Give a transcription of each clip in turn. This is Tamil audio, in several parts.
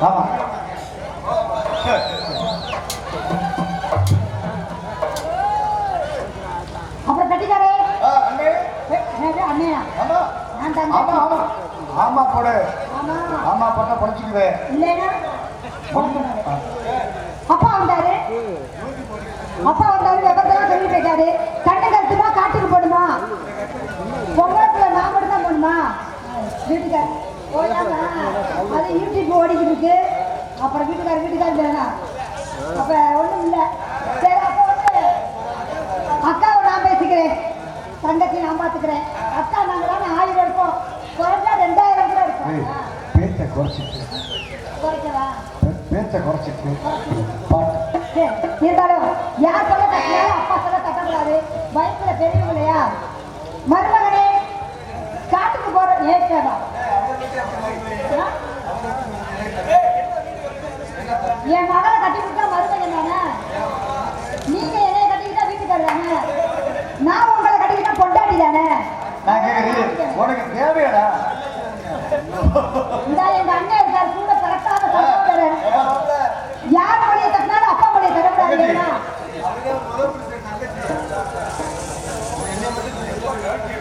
ஆமா. அப்புறம் கட்டிக்காரே அண்ணையா ஆமா. ஆமா ஆமா. போடு. ஆமா. பண்ண படிச்சுக்குவேன் இல்லைன்னா. அப்பா வந்தாரு. அப்பா வந்தாரு விவரத்தெல்லாம் சொல்லி போயிட்டாரு. கண்ணு கருத்துமா காட்டுக்கு போடுமா பொங்கலுக்குள்ள நான் மட்டும் தான் போடுமா வீட்டுக்கார் போயாம அது யூடியூப் ஓடிக்கிட்டு இருக்கு அப்புறம் வீட்டுக்கார் வீட்டுக்கார் வேணாம் அப்ப ஒண்ணும் இல்ல. சரி அப்ப வந்து அக்காவை நான் பேசிக்கிறேன். தங்கச்சி நான் பாத்துக்கிறேன் அக்கா நாங்க தானே ஆயிரம் இருப்போம் குறைஞ்சா ரெண்டாயிரம் கூட இருக்கும். பேச்சை குறைச்சிட்டு. குறைக்கவா? பேச்சை குறைச்சிட்டு. பாட்டு. இருந்தாலும் யார் சொல்ல தட்டினாலும் அப்பா சொல்ல தட்டக்கூடாது வயசுல பெரியவங்க இல்லையா? மருமகனே காட்டுக்கு போற ஏற்றவா என் மகளை கட்டி கொடுத்தா மருமகன் தானே நீங்க என்னைய கட்டிக்கிட்டா வீட்டுக்காரர் தானே நான் உங்களை கட்டிக்கிட்டா பொண்டாட்டி தானே நான் கேட்குறது உனக்கு தேவையாடா? இந்த எங்க அண்ணன் இருக்கார் கூட பிறக்காத சகோதரர் யார் மொழியை தட்டினாலும் அப்பா மொழியை இல்லையா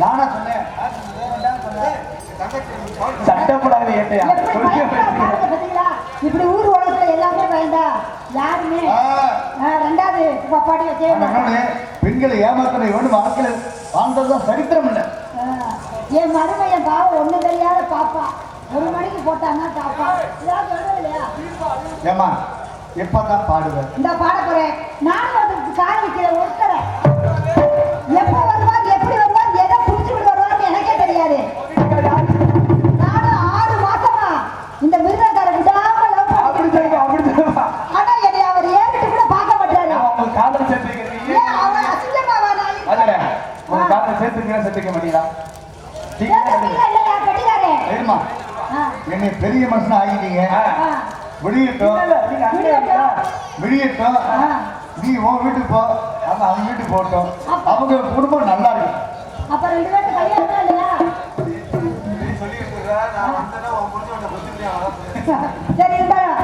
நானா சொன்னேன். சட்டப்படாத ஏட்டையா? இப்படி ஊர் உலகத்துல எல்லாமே பயந்தா? யாருமே? ரெண்டாவது பாப்பாடி பெண்களை ஏமாத்துற இவனு வாழ்க்கையில் வாழ்ந்ததுதான் சரித்திரம் இல்லை. என் மருமையன் பாவம் ஒண்ணு தெரியாத பாப்பா. ஒரு மணிக்கு போட்டான்னா பாப்பா. இதான் சொல்றது இல்லையா? ஏமா எப்பதான் பாடுவேன்? இந்த பாட போறேன். நானும் அதுக்கு கால் வைக்கிற ஒருத்தரை. எப்ப வருவார் எப்படி வருவார் எதை புடிச்சு விட்டு வருவார்னு எனக்கே தெரியாது. நானும் ஆறு மாசமா இந்த மிருகக்கார விடாம love அப்படி பண்ணிட்டு ஆனா என்னை அவர் ஏறிட்டு கூட பார்க்க மாட்டாரு. ஏன் அவன் அசிங்கமாவா நான் அதுல உங்க காதல் சேர்த்துக்கிறேன் சேர்த்துக்க மாட்டீங்களா. சரிம்மா என்னை பெரிய மனுஷன் ஆகிட்டீங்க விடியட்டும். இருக்கா? விடியட்டும். நீ உன் வீட்டுக்கு போ. அவன் அவன் வீட்டுக்கு போகட்டும். அவங்க குடும்பம் நல்லா இருக்கும். அப்ப ரெண்டு பேருக்கு கல்யாணம் இல்லையா? சரி இருந்தாலும்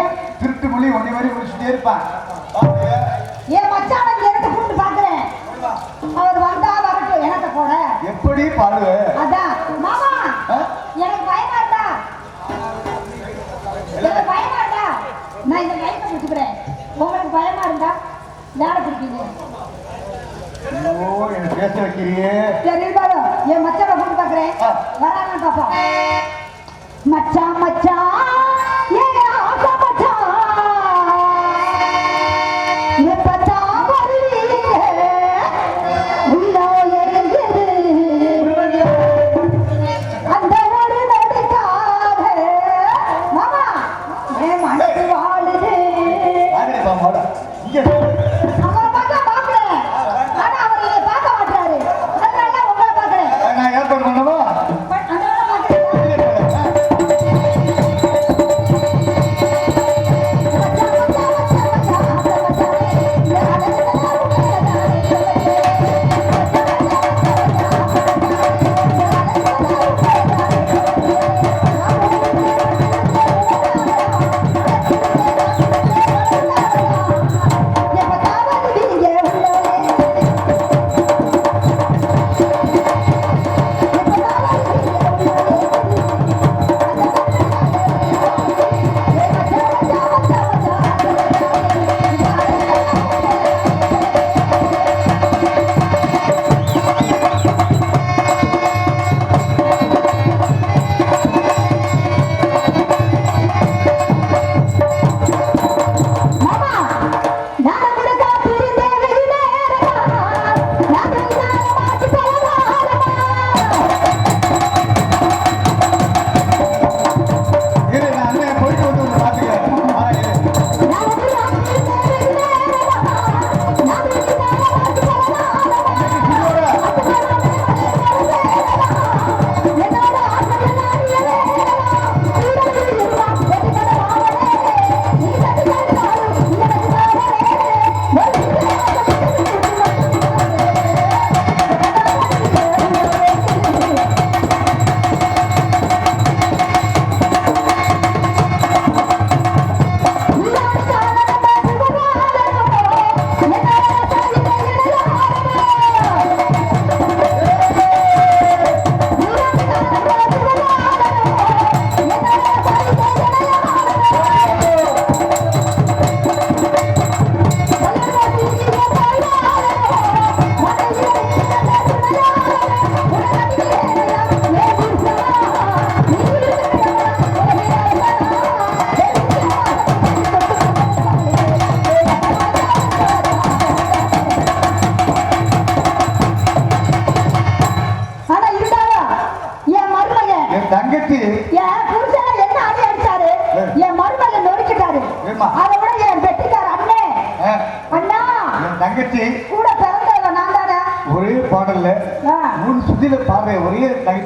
என் திருட்டு மொழி ஒன்னி மாதிரி முடிச்சுட்டே இருப்பான். என் மச்சானை இங்க இருந்து கூப்பிட்டு பார்க்கிறேன். அவர் வந்தா வரட்டும் எனக்கு போட எப்படி பாடுவ? அதான் மாமா? எனக்கு பயமா இருந்தா எனக்கு பயமா இருந்தா நான் இந்த லைட்டை முடிச்சுக்கிறேன். உங்களுக்கு பயமா இருந்தா வேலை பிடிப்பீங்க? ஐயோ என்ன பேச வைக்கிறியே சரி இருந்தாலும் என் மச்சானை கூப்பிட்டு பார்க்கிறேன். ஆ. வராங்கன்னு பார்ப்போம் மச்சான் மச்சான்.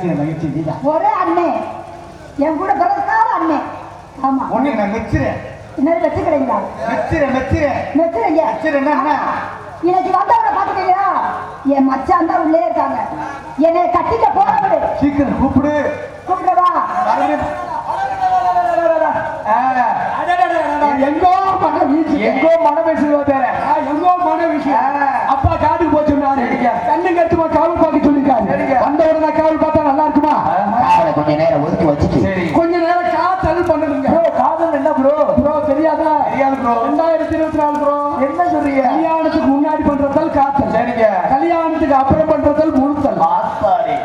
நகைச்சி நகைச்சி நீதான் ஒரே அண்ணே. என் கூட பிறக்காத அண்ணே. ஆமா. உன்னை நான் மெச்சுறேன். என்னது வச்சுக்கிறீங்களா மெச்சுறேன் மெச்சுறேன். மெச்சுறீங்க? மெச்சுறேன்னா இன்னைக்கு வந்தவரை பாத்துட்டீங்களா என் மச்சான் தான் உள்ளே இருக்காங்க. என்னை கட்டிக்க போறவரு. சீக்கிரம் கூப்பிடு. கூப்பிடவா எங்கோ மன வீச்சு எங்கோ மன வீச்சு வேற எங்கோ மன வீச்சு அப்பா காட்டுக்கு சொன்னாரு கண்ணு கட்டுமா காவல் பார்க்க சொல்லிருக்காரு வந்த உடனே காவல் பார்த்தா நல்லா இருக்குமா காவலை கொஞ்ச நேரம் ஒதுக்கி வச்சுட்டு கொஞ்ச நேரம் காத்தல் பண்ணணுங்க ப்ரோ காதல் என்ன ப்ரோ ப்ரோ தெரியாதா தெரியாது ப்ரோ ரெண்டாயிரத்தி இருபத்தி நாலு ப்ரோ என்ன சொல்றீங்க கல்யாணத்துக்கு முன்னாடி பண்றதால் காத்தல் சரிங்க கல்யாணத்துக்கு அப்புறம் பண்றதால் முழுத்தல்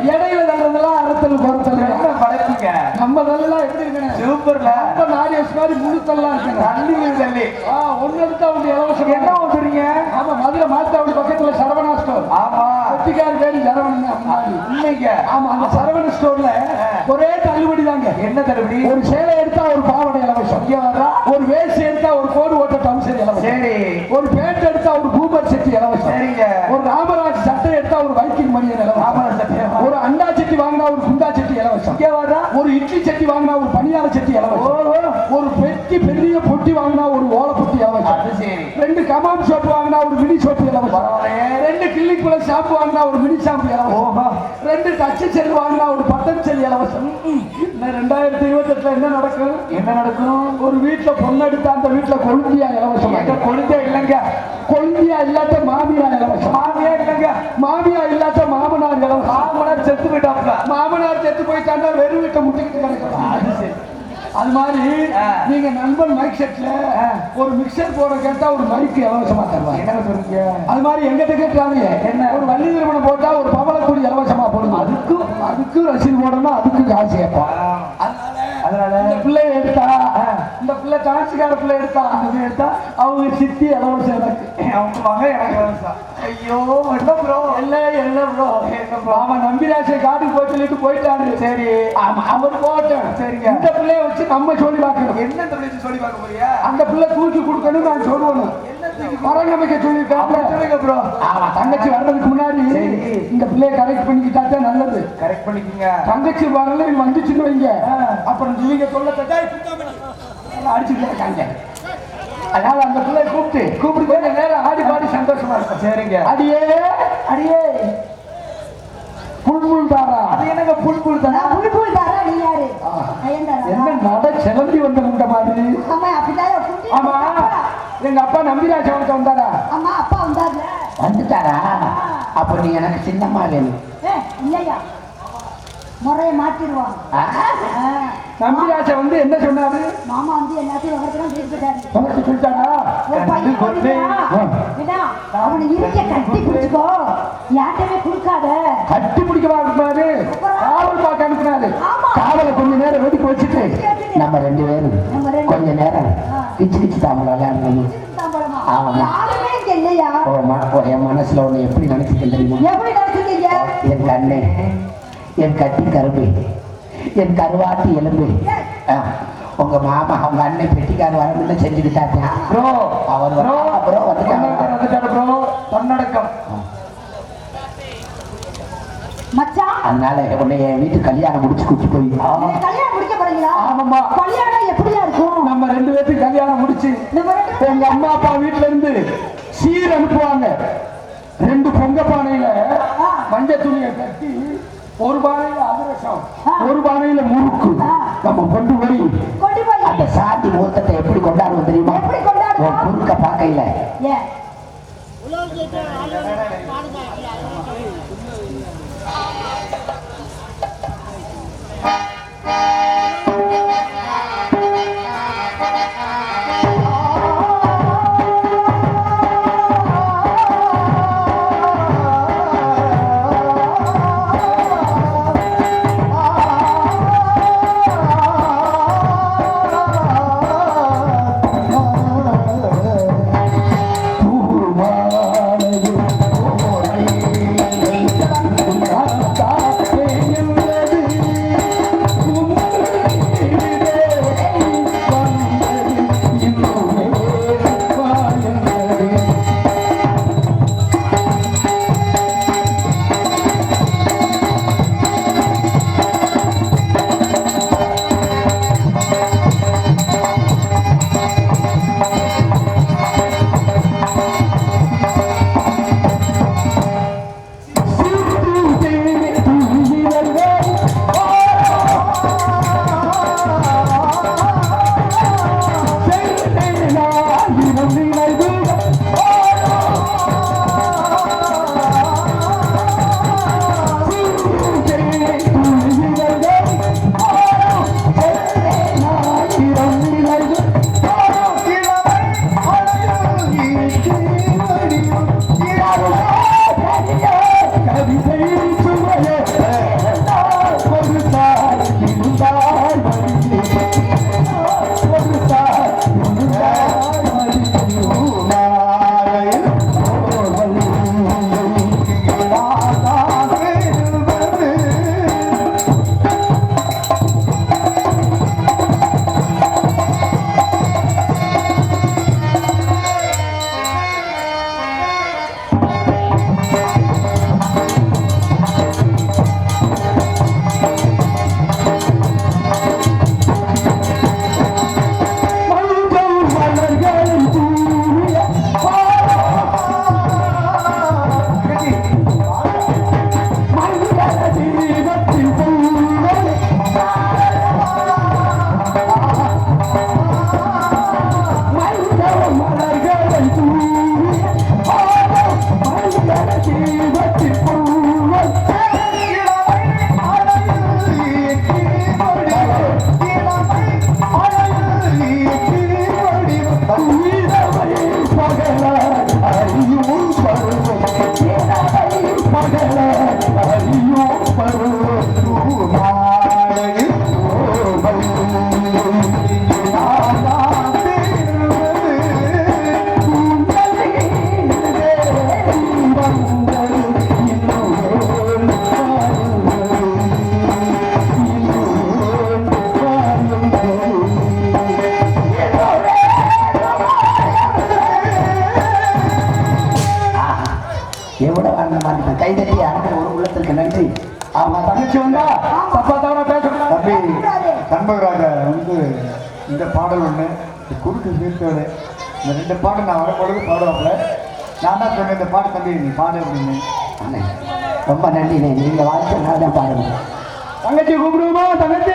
இடையில தள்ளுறதெல்லாம் அறுத்தல் பொறுத்தல் என்ன படைப்புங்க? நம்ம தள்ளலாம் எப்படி இருக்கணும்? சூப்பர்ல. ரொம்ப நாரியஸ் மாதிரி முழுத்தல்லாம் இருக்குங்க தள்ளி. தள்ளி எடுத்தா ஒண்ணு இலவசம் என்ன சொல்றீங்க? ஆமா மதுரை மாத்தாவடி பக்கத்துல சரவணா ஸ்டோர் ஆமா. வெட்டிக்கார பேரு சரவணன் உண்மைங்க. ஆமா அந்த சரவண ஸ்டோர்ல ஒரே தள்ளுபடி தாங்க. என்ன தள்ளுபடி? ஒரு சேலை எடுத்தா ஒரு பாவாடை ஒரு வேஷ்டி எடுத்தா ஒரு கோடு ஓட்ட டவுசர் இலவசம் சரி. ஒரு பேண்ட் எடுத்தா ஒரு பூமர் செட்டி இலவசம் சரிங்க. ஒரு ராமராஜ் சட்டை எடுத்தா ஒரு வைக்கிங் மணியன் இலவசம் ராமராஜ் சட்டை. ஒரு அண்டா சட்டி வாங்கினா ஒரு குண்டா சட்டி இலவசம் ஒரு இட்லி சட்டி வாங்கினா ஒரு பணியார சட்டி இலவசம் ஒரு பெட்டி பெரிய பொட்டி வாங்கினா ஒரு ஓலை பொட்டி இலவசம் ரெண்டு கமாம் சோப்பு வாங்கினா ஒரு மினி சோப்பு இலவசம் ரெண்டு கிள்ளிக் குள்ள ஷாம்பு வாங்கினா ஒரு மினி ஷாம்பு இலவசம் ரெண்டு டச்சு செல் வாங்கினா ஒரு பட்டன் செல் இலவசம் இன்னும் ரெண்டாயிரத்தி இருபத்தெட்டுல என்ன நடக்கும்? என்ன நடக்கும்? ஒரு வீட்டுல பொண்ணு எடுத்தா அந்த வீட்டுல கொழுந்தியா இலவசம்? கொழுந்தியா இல்லைங்க. கொழுந்தியா இல்லாட்ட மாமியா இலவசம். மாமியா இல்லைங்க. மாமியா இல்லாட்ட மாமனார் இலவசம். மாமனார் செத்து போயிட்டாப்ல. மாமனார் செத்து போயிட்டாண்டா வெறும் வீட்டை முட்டிக்கிட்டு கிடக்கலாம் அது மாதிரி நீங்க நண்பன் மைக் செட்ல ஒரு மிக்சர் போட கேட்டா ஒரு மைக் இலவசமா தருவாங்க. என்ன சொல்றீங்க? அது மாதிரி எங்கிட்ட கேட்டாங்க என்ன? ஒரு வள்ளி திருமணம் போட்டா ஒரு பவளக்கூடி இலவசமா போடுங்க அதுக்கும்? அதுக்கும் ரசீது போடணும்? அதுக்கும் காசு கேட்பான் அதனால இந்த பிள்ளை எடுத்தா இந்த பிள்ளை டான்ஸுக்கார பிள்ளை எடுத்தா அந்த எடுத்தா அவங்க சித்தி இலவசம் எனக்கு அவங்க மகன் எனக்கு ஐயோ என்ன ப்ரோ இல்ல என்ன ப்ரோ என்ன ப்ரோ அவன் நம்பிராசை காட்டுக்கு போய் சொல்லிட்டு போயிட்டாரு சரி ஆமா அவர் போட்டோம் சரிங்க. இந்த பிள்ளைய வச்சு நம்ம சொல்லி பார்க்கணும். என்ன சொல்லி பார்க்க போறியா? அந்த பிள்ளை தூக்கி கொடுக்கணும் நான் சொல்லணும். பரநம்பிக்கை சொல்லியிருக்காங்க ப்ரோ ஆமா தங்கச்சி வர்றதுக்கு முன்னாடி இந்த பிள்ளைய கரெக்ட் பண்ணிக்கிட்டா தான் நல்லது. கரெக்ட் பண்ணிக்கங்க. தங்கச்சி வரல வந்துச்சுன்னு வைங்க. அப்புறம் இவங்க சொல்ல அடிச்சுட்டு இருக்காங்க. அதனால அந்த பிள்ளை கூப்பிட்டு கூப்பிட்டு நேரம் ஆடி பாடி சந்தோஷமா இருக்கும் சரிங்க. அடியே அடியே. புல் புல் தாரா. அது என்னங்க புல் புல் தாரா? நான் புல் தாரா நீ யாரு? என்ன நட செலந்தி வந்த முட்டை மாதிரி? ஆமா அப்படிதான் ஆமா. எங்க அப்பா நம்பிராஜ் அவனுக்கு வந்தாரா? ஆமா அப்பா வந்தார்ல. வந்துட்டாரா? அப்ப நீ எனக்கு சின்னம்மா வேணும் இல்லையா? முறைய மாத்திடுவான். நம்பிராஜ வந்து என்ன சொன்னாரு? மாமா வந்து எல்லாத்தையும் விவரத்தெல்லாம் பேசி போயிட்டாரு உனக்கு சொல்லிட்டானா ஒரு பையன் கொண்டுயா? என்ன? அவனை இருக்க கட்டி பிடிச்சுக்கோ. யார்கிட்டயுமே கொடுக்காத. கட்டி பிடிக்க வாங்கினாரு காவல் பார்க்க அனுப்பினாரு. கொஞ்ச நேரம் வெடிக்க வச்சுட்டு. நம்ம ரெண்டு பேரும் கொஞ்ச நேரம் கிச்சு கிச்சு தாமலை விளையாடணும்? தாம்பரமா? ஆமா. என் மனசுல ஒண்ணு எப்படி தெரியுமா? நடத்துக்கீங்க என் கண்ணே என் கட்டி கரும்பு என் கருவாட்டி எலும்பு. உங்க மாமா அவங்க அண்ணன் பெட்டிக்கார வரணும்னு செஞ்சுக்கிட்டாங்க ப்ரோ அவர் ப்ரோ அப்புறம் வந்துட்டாங்க வந்துட்டாரு ப்ரோ. தன்னடக்கம் மச்சான் அதனால உன்னை என் வீட்டு கல்யாணம் முடிச்சு கூட்டி போய். கல்யாணம் முடிக்க போறீங்களா? ஆமாம்மா. கல்யாணம் எப்படியா இருக்கும்? நம்ம ரெண்டு பேத்துக்கு கல்யாணம் முடிச்சு நம்ம ரெண்டு பேரும் எங்க அம்மா அப்பா வீட்டுல இருந்து சீர் அனுப்புவாங்க. ரெண்டு பொங்க பானையில மஞ்சள் துணியை கட்டி ஒரு பானையில அதிரசம் ஒரு பானையில முறுக்கு. நம்ம கொண்டு போய் அந்த சாந்தி முகூர்த்தத்தை எப்படி கொண்டாடுவோம் தெரியுமா? எப்படி கொண்டாடுவோம்? குறுக்க பார்க்கையில. I'm oh, oh, oh, oh, மாதிரி கைதட்டி அனுப்புற ஒரு உள்ளத்திற்கு நன்றி. ஆமா தங்கச்சி வந்தா? தப்பா தவறா பேசக்கூடாது தம்பி சண்முகராஜா வந்து இந்த பாடல் ஒன்று குறுக்கு சீர்த்தோடு இந்த ரெண்டு பாடல் நான் வரும்பொழுது பாடுவாப்புல. நான் தான் சொன்னேன் இந்த பாட்டு தம்பி நீ பாடு அப்படின்னு. ரொம்ப நன்றிண்ணே. நீங்க வாழ்க்கை தான் பாருங்க தங்கச்சி கூப்பிடுவோமா? தங்கச்சி!